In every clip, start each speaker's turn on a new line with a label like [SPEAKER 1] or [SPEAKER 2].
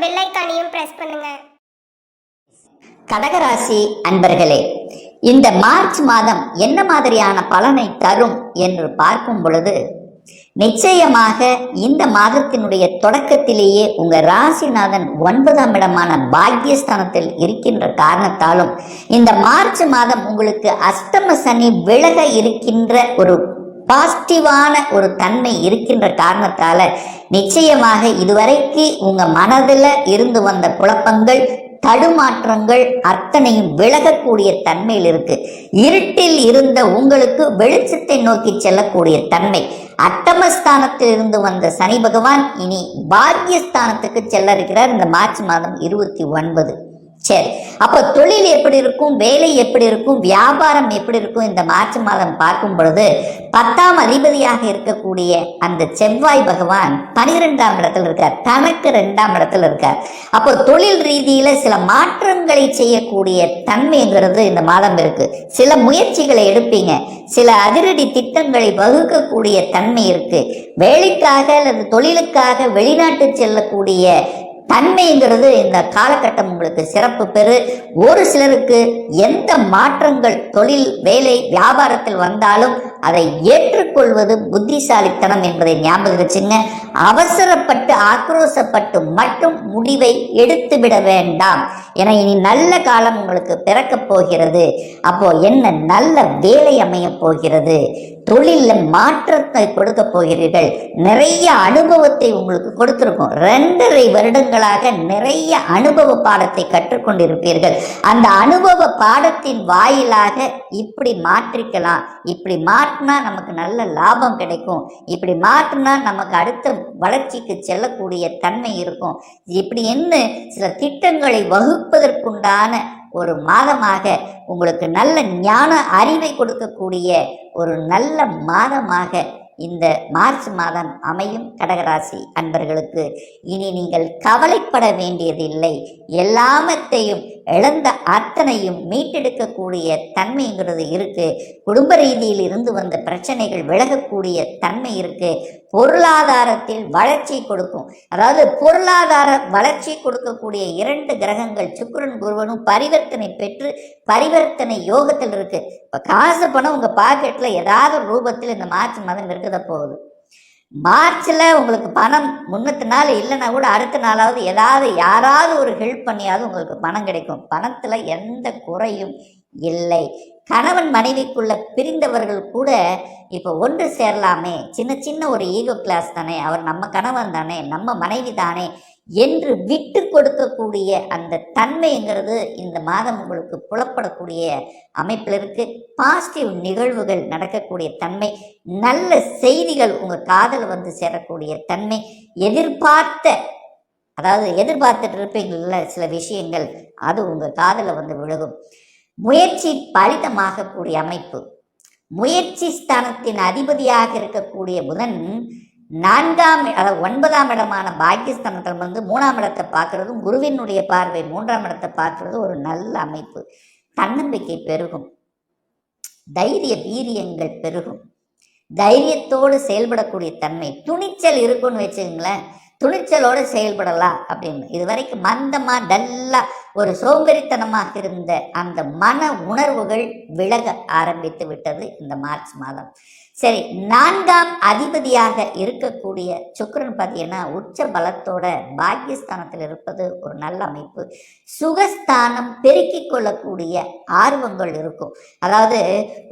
[SPEAKER 1] Bell ஐக்கானையும் press பண்ணுங்க.
[SPEAKER 2] கடகராசி அன்பர்களே இந்த மார்ச் மாதம் என்ன மாதிரியான பலனை தரும் என்று பார்க்கும் பொழுது நிச்சயமாக இந்த மாதத்தினுடைய தொடக்கத்திலேயே உங்க ராசிநாதன் ஒன்பதாம் இடமான பாக்கியஸ்தானத்தில் இருக்கின்ற காரணத்தாலும் இந்த மார்ச் மாதம் உங்களுக்கு அஷ்டம சனி விலக இருக்கின்ற ஒரு பாசிட்டிவான ஒரு தன்மை இருக்கின்ற காரணத்தால நிச்சயமாக இதுவரைக்கு உங்க மனதில் இருந்து வந்த குழப்பங்கள் தடுமாற்றங்கள் அத்தனையும் விலகக்கூடிய தன்மையில் இருக்கு. இருட்டில் இருந்த உங்களுக்கு வெளிச்சத்தை நோக்கி செல்லக்கூடிய தன்மை. அட்டமஸ்தானத்தில் இருந்து வந்த சனி பகவான் இனி பாக்கியஸ்தானத்துக்கு செல்ல இருக்கிறார். இந்த மார்ச் மாதம் இருபத்தி ஒன்பது. சரி. அப்போ தொழில் எப்படி இருக்கும்? வேலை எப்படி இருக்கும்? வியாபாரம் எப்படி இருக்கும்? இந்த மார்ச் மாதம் பார்க்கும் பொழுது பத்தாம் அதிபதியாக இருக்கக்கூடிய அந்த செவ்வாய் பகவான் பனிரெண்டாம் இடத்துல இருக்கார். தனக்கு ரெண்டாம் இடத்துல இருக்கார். அப்போ தொழில் ரீதியில சில மாற்றங்களை செய்யக்கூடிய தன்மைங்கிறது இந்த மாதம் இருக்கு. சில முயற்சிகளை எடுப்பீங்க. சில அதிரடி திட்டங்களை வகுக்கக்கூடிய தன்மை இருக்கு. வேலைக்காக அல்லது தொழிலுக்காக வெளிநாட்டு செல்லக்கூடிய தன்மைங்கிறது இந்த காலகட்டம் உங்களுக்கு சிறப்பு பெறு. ஒரு சிலருக்கு எந்த மாற்றங்கள் தொழில் வேலை வியாபாரத்தில் வந்தாலும் அதை ஏற்றுக்கொள்வது புத்திசாலித்தனம் என்பதை ஞாபகம் வச்சுங்க. அவசரப்பட்டு ஆக்ரோசப்பட்டு மட்டும் முடிவை எடுத்துவிட வேண்டாம். ஏன்னா இனி நல்ல காலம் உங்களுக்கு பிறக்கப் போகிறது. அப்போ என்ன நல்ல வேலை அமையப் போகிறது? தொழிலில் மாற்றத்தை கொடுக்க போகிறீர்கள். நிறைய அனுபவத்தை உங்களுக்கு கொடுத்துருக்கும். ரெண்டரை வருடங்களாக நிறைய அனுபவ பாடத்தை கற்றுக்கொண்டிருப்பீர்கள். அந்த அனுபவ பாடத்தின் வாயிலாக இப்படி மாற்றிக்கலாம். இப்படி மாற்றினா நமக்கு நல்ல லாபம் கிடைக்கும். இப்படி மாற்றினா நமக்கு அடுத்த வளர்ச்சிக்கு செல்லக்கூடிய தன்மை இருக்கும். இப்படி என்ன சில திட்டங்களை வகுப்பதற்குண்டான ஒரு மாதமாக உங்களுக்கு நல்ல ஞான அறிவை கொடுக்கக்கூடிய ஒரு நல்ல மாதமாக இந்த மார்ச் மாதம் அமையும் கடகராசி அன்பர்களுக்கு. இனி நீங்கள் கவலைப்பட வேண்டியதில்லை. எல்லாமத்தையும் இழந்த அத்தனையும் மீட்டெடுக்கக்கூடிய தன்மைங்கிறது இருக்கு. குடும்ப ரீதியில் இருந்து வந்த பிரச்சனைகள் விலகக்கூடிய தன்மை இருக்கு. பொருளாதாரத்தில் வளர்ச்சி கொடுக்கும். அதாவது பொருளாதார வளர்ச்சி கொடுக்கக்கூடிய இரண்டு கிரகங்கள் சுக்கரன் குருவனும் பரிவர்த்தனை பெற்று பரிவர்த்தனை யோகத்தில் இருக்கு. இப்போ காசு பணம் உங்கள் பாக்கெட்டில் ஏதாவது ரூபத்தில் இந்த மார்ச் மாதம் இருக்குத போகுது? மார்ச்சில் உங்களுக்கு பணம் முன்னத்து நாள் இல்லைன்னா கூட அடுத்த நாளாவது ஏதாவது யாராவது ஒரு ஹெல்ப் பண்ணியாவது உங்களுக்கு பணம் கிடைக்கும். பணத்தில் எந்த குறையும் இல்லை. கணவன் மனைவிக்குள்ள பிரிந்தவர்கள் கூட இப்போ ஒன்று சேரலாமே. சின்ன சின்ன ஒரு ஈகோ கிளாஸ் தானே. அவர் நம்ம கணவன் தானே. நம்ம மனைவி தானே. என்று விட்டு கொடுக்கக்கூடிய அந்த தன்மைங்கிறது இந்த மாதம் உங்களுக்கு புலப்படக்கூடிய அமைப்பில் இருக்கு. பாசிட்டிவ் நிகழ்வுகள் நடக்கக்கூடிய தன்மை நல்ல செய்திகள் உங்கள் காதல் வந்து சேரக்கூடிய தன்மை எதிர்பார்த்த அதாவது எதிர்பார்த்துட்டு இருப்பீங்கள சில விஷயங்கள் அது உங்கள் காதில் வந்து விழுகும். முயற்சி பலிதமாகக்கூடிய அமைப்பு. முயற்சி ஸ்தானத்தின் அதிபதியாக இருக்கக்கூடிய புதன் நான்காம் அதாவது ஒன்பதாம் இடமான பாக்கியஸ்தானத்தில் வந்து மூணாம் இடத்தை பார்க்குறதும் குருவினுடைய பார்வை மூன்றாம் இடத்தை பார்க்குறதும் ஒரு நல்ல அமைப்பு. தன்னம்பிக்கை பெருகும். தைரிய வீரியங்கள் பெருகும். தைரியத்தோடு செயல்படக்கூடிய தன்மை. துணிச்சல் இருக்குன்னு வச்சுக்கோங்களேன். துணிச்சலோடு செயல்படலாம் அப்படின்னு. இது வரைக்கும் மந்தமாக டல்லாக ஒரு சோம்பேறித்தனமாக இருந்த அந்த மன உணர்வுகள் விலக ஆரம்பித்து விட்டது இந்த மார்ச் மாதம். சரி நான்காம் அதிபதியாக இருக்கக்கூடிய சுக்கரன் பார்த்தீங்கன்னா உச்ச பலத்தோட பாக்கியஸ்தானத்தில் இருப்பது ஒரு நல்ல அமைப்பு. சுகஸ்தானம் பெருக்கிக் கொள்ளக்கூடிய ஆர்வங்கள் இருக்கும். அதாவது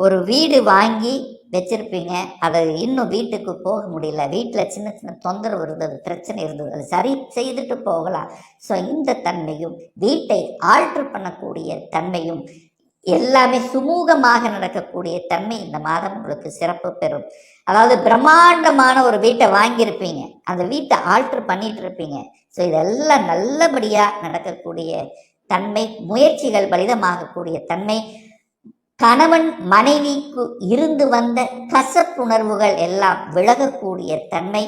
[SPEAKER 2] ஒரு வீடு வாங்கி வச்சிருப்பீங்க அதை இன்னும் வீட்டுக்கு போக முடியல. வீட்டில் சின்ன சின்ன தொந்தரவு இருந்தது பிரச்சனை இருந்தது அது சரி செய்துட்டு போகலாம். ஸோ இந்த தன்மையும் வீட்டை ஆல்ட்ரு பண்ணக்கூடிய தன்மையும் எல்லாமே சுமூகமாக நடக்கக்கூடிய தன்மை இந்த மாதம் உங்களுக்கு சிறப்பு பெறும். அதாவது பிரம்மாண்டமான ஒரு வீட்டை வாங்கியிருப்பீங்க. அந்த வீட்டை ஆல்ட்ரு பண்ணிட்டு இருப்பீங்க ஸோ இதெல்லாம் நல்லபடியாக நடக்கக்கூடிய தன்மை முயற்சிகள் பலிதமாகக்கூடிய தன்மை கணவன் மனைவிக்கு இருந்து வந்த கசப்புணர்வுகள் எல்லாம் விலகக்கூடிய தன்மை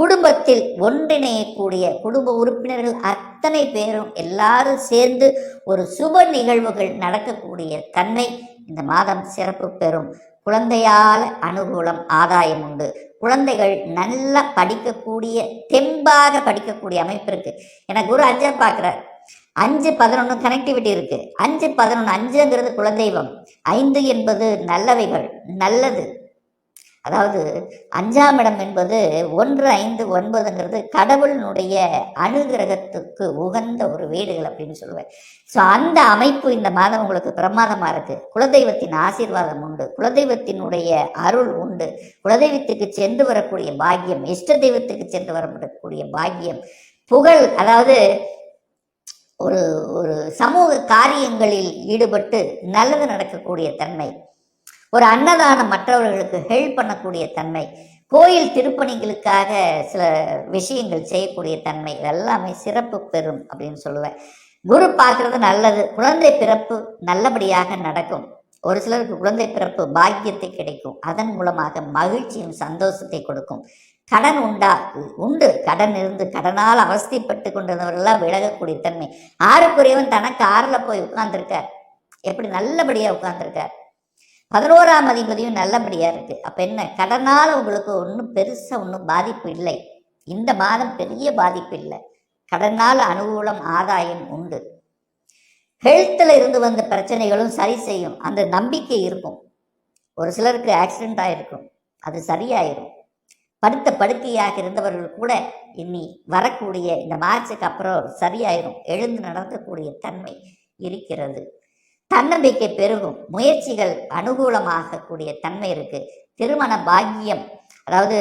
[SPEAKER 2] குடும்பத்தில் ஒன்றிணையக்கூடிய குடும்ப உறுப்பினர்கள் அத்தனை பேரும் எல்லாரும் சேர்ந்து ஒரு சுப நிகழ்வுகள் நடக்கக்கூடிய தன்மை இந்த மாதம் சிறப்பு பெறும். குழந்தையால் அனுகூலம் ஆதாயம் உண்டு. குழந்தைகள் நல்லா படிக்கக்கூடிய தெம்பாக படிக்கக்கூடிய அமைப்பு இருக்கு. எனக்கு குரு அஞ்சா பார்க்குறார். அஞ்சு பதினொன்று கனெக்டிவிட்டி இருக்கு. அஞ்சு பதினொன்று அஞ்சுங்கிறது குலதெய்வம். ஐந்து என்பது நல்லவைகள் நல்லது. அதாவது அஞ்சாம் இடம் என்பது ஒன்று ஐந்து ஒன்பதுங்கிறது கடவுளினுடைய அனுகிரகத்துக்கு உகந்த ஒரு வீடுகள் அப்படின்னு சொல்லுவேன். ஸோ அந்த அமைப்பு இந்த மாதம் உங்களுக்கு பிரமாதமாக இருக்குது குலதெய்வத்தின் ஆசீர்வாதம் உண்டு. குலதெய்வத்தினுடைய அருள் உண்டு. குலதெய்வத்துக்கு சென்று வரக்கூடிய பாக்கியம் இஷ்ட தெய்வத்துக்கு சென்று வரக்கூடிய பாக்கியம் புகழ் அதாவது ஒரு ஒரு சமூக காரியங்களில் ஈடுபட்டு நல்லது நடக்கக்கூடிய தன்மை ஒரு அன்னதானம் மற்றவர்களுக்கு ஹெல்ப் பண்ணக்கூடிய தன்மை கோயில் திருப்பணிகளுக்காக சில விஷயங்கள் செய்யக்கூடிய தன்மை இதெல்லாமே சிறப்பு பெறும் அப்படின்னு சொல்லுவேன். குரு பார்க்கறது நல்லது குழந்தை பிறப்பு நல்லபடியாக நடக்கும். ஒரு சிலருக்கு குழந்தை பிறப்பு பாக்கியத்தை கிடைக்கும் அதன் மூலமாக மகிழ்ச்சியும் சந்தோஷத்தை கொடுக்கும். கடன் உண்டா? உண்டு. கடன் இருந்து கடனால் அவஸ்தைப்பட்டு கொண்டிருந்தவர்கள்லாம் விலகக்கூடிய தன்மை. ஆறுக்குரியவன் தனக்கு ஆறில் போய் உட்கார்ந்துருக்கார். எப்படி நல்லபடியாக உட்கார்ந்துருக்கார்? பதினோராம் அதிபதியும் நல்லபடியாக இருக்குது அப்போ என்ன? கடனால் உங்களுக்கு ஒன்றும் பெருசாக ஒன்றும் பாதிப்பு இல்லை. இந்த மாதம் பெரிய பாதிப்பு இல்லை. கடனால் அனுகூலம் ஆதாயம் உண்டு. ஹெல்த்தில் இருந்து வந்த பிரச்சனைகளும் சரி செய்யும். அந்த நம்பிக்கை இருக்கும். ஒரு சிலருக்கு ஆக்சிடெண்ட் ஆகிருக்கும் அது சரியாயிரும். படுத்த படுக்கையாக இருந்தவர்கள் கூட இனி வரக்கூடிய இந்த மார்ச்சுக்கு அப்புறம் சரியாயிரும். எழுந்து நடக்கக்கூடிய தன்மை இருக்கிறது. தன்னம்பிக்கை பெருகும். முயற்சிகள் அனுகூலமாகக்கூடிய தன்மை இருக்கு. திருமண பாக்கியம் அதாவது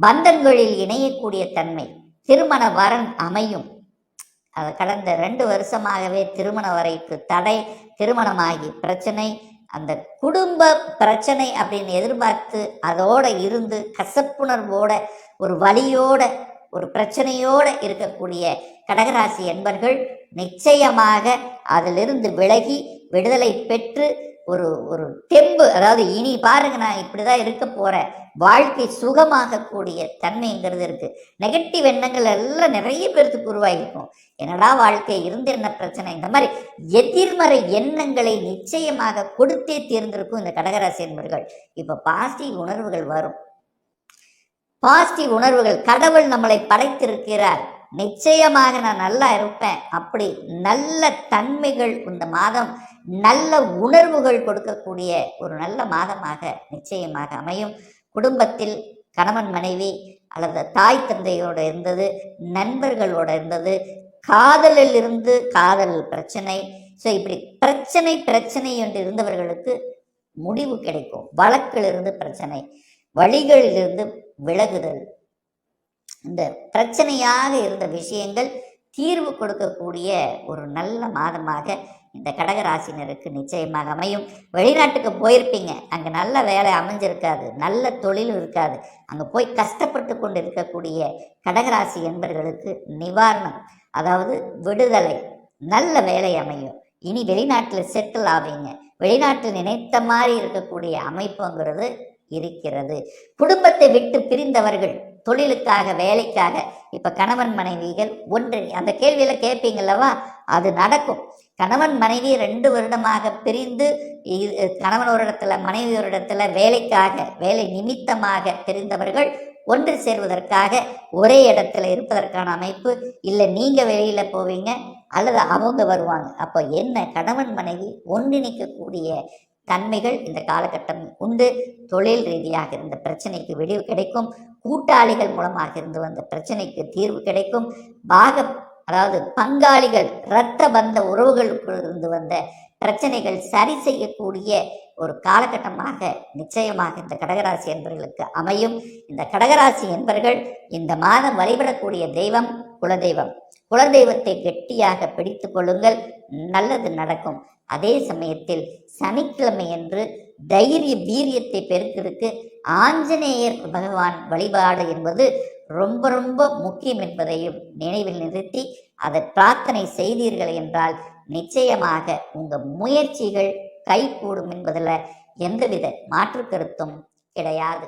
[SPEAKER 2] பந்தங்களில் இணையக்கூடிய தன்மை. திருமண வரன் அமையும். அது கடந்த ரெண்டு வருஷமாகவே திருமண வரைக்கு தடை திருமணமாகி பிரச்சனை. அந்த குடும்ப பிரச்சனை அப்படின்னு எதிர்பார்த்து அதோட இருந்து கசப்புணர்வோட ஒரு வழியோட ஒரு பிரச்சனையோட இருக்கக்கூடிய கடகராசி என்பர்கள் நிச்சயமாக அதிலிருந்து விலகி விடுதலை பெற்று ஒரு ஒரு தெம்பு. அதாவது இனி பாருங்க நான் இப்படிதான் இருக்க போறேன். வாழ்க்கை சுகமாகக்கூடிய தன்மைங்கிறது இருக்கு. நெகட்டிவ் எண்ணங்கள் எல்லாம் நிறைய பேர்த்துக்கு உருவாகிருக்கும். என்னடா வாழ்க்கை இருந்து என்ன பிரச்சனை? இந்த மாதிரி எதிர்மறை எண்ணங்களை நிச்சயமாக கொடுத்தே தேர்ந்திருக்கும் இந்த கடகராசி என்பர்கள். இப்ப பாசிட்டிவ் உணர்வுகள் வரும். பாசிட்டிவ் உணர்வுகள் கடவுள் நம்மளை படைத்திருக்கிறார். நிச்சயமாக நான் நல்லா இருப்பேன். அப்படி நல்ல தன்மைகள் இந்த மாதம் நல்ல உணர்வுகள் கொடுக்கக்கூடிய ஒரு நல்ல மாதமாக நிச்சயமாக அமையும். குடும்பத்தில் கணவன் மனைவி அல்லது தாய் தந்தையோடு இருந்தது நண்பர்களோடு இருந்தது காதலில் இருந்து காதல் பிரச்சனை. ஸோ இப்படி பிரச்சனை பிரச்சனை என்று இருந்தவர்களுக்கு முடிவு கிடைக்கும். வழக்கிலிருந்து பிரச்சனை வழிகளிலிருந்து விலகுதல். இந்த பிரச்சனையாக இருந்த விஷயங்கள் தீர்வு கொடுக்கக்கூடிய ஒரு நல்ல மாதமாக இந்த கடகராசினருக்கு நிச்சயமாக அமையும். வெளிநாட்டுக்கு போயிருப்பீங்க. அங்கே நல்ல வேலை அமைஞ்சிருக்காது. நல்ல தொழில் இருக்காது. அங்கே போய் கஷ்டப்பட்டு கொண்டு இருக்கக்கூடிய கடகராசி என்பவர்களுக்கு நிவாரணம் அதாவது விடுதலை நல்ல வேலை அமையும். இனி வெளிநாட்டில் செட்டில் ஆவீங்க. வெளிநாட்டில் நினைத்த மாதிரி இருக்கக்கூடிய அமைப்புங்கிறது இருக்கிறது. குடும்பத்தை விட்டு பிரிந்தவர்கள் தொழிலுக்காக வேலைக்காக இப்ப கணவன் மனைவிகள் ஒன்று. அந்த கேள்வியில கேட்பீங்கல்லவா அது நடக்கும். கணவன் மனைவி ரெண்டு வருடமாக பிரிந்து கணவன் ஒரு இடத்துல மனைவி ஒரு இடத்துல வேலைக்காக வேலை நிமித்தமாக பிரிந்தவர்கள் ஒன்று சேர்வதற்காக ஒரே இடத்துல இருப்பதற்கான அமைப்பு. இல்லை நீங்கள் வெளியில் போவீங்க அல்லது அவங்க வருவாங்க. அப்போ என்ன கணவன் மனைவி ஒன்றிணைக்கக்கூடிய தன்மைகள் இந்த காலகட்டம் உண்டு. தொழில் ரீதியாக இருந்த பிரச்சனைக்கு விடிவு கிடைக்கும். கூட்டாளிகள் மூலமாக இருந்து வந்த பிரச்சனைக்கு தீர்வு கிடைக்கும். பாக அதாவது பங்காளிகள் இரத்த பந்த உறவுகளுக்குள் இருந்து வந்த பிரச்சனைகள் சரி செய்யக்கூடிய ஒரு காலகட்டமாக நிச்சயமாக இந்த கடகராசி என்பர்களுக்கு அமையும். இந்த கடகராசி என்பர்கள் இந்த மாதம் வழிபடக்கூடிய தெய்வம் குலதெய்வம். குலதெய்வத்தை கெட்டியாக பிடித்து கொள்ளுங்கள் நல்லது நடக்கும். அதே சமயத்தில் சனிக்கிழமை என்று தைரிய வீரியத்தை பெருக்கிறதுக்கு ஆஞ்சநேயர் பகவான் வழிபாடு என்பது ரொம்ப ரொம்ப முக்கியம் என்பதையும் நினைவில் நிறுத்தி அதை பிரார்த்தனை செய்தீர்கள் என்றால் நிச்சயமாக உங்கள் முயற்சிகள் கைகூடும் என்பதில் எந்தவித மாற்று கருத்தும் கிடையாது.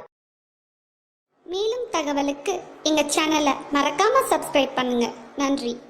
[SPEAKER 1] மேலும் தகவலுக்கு எங்கள் சேனலை மறக்காம சப்ஸ்கிரைப் பண்ணுங்க. நன்றி.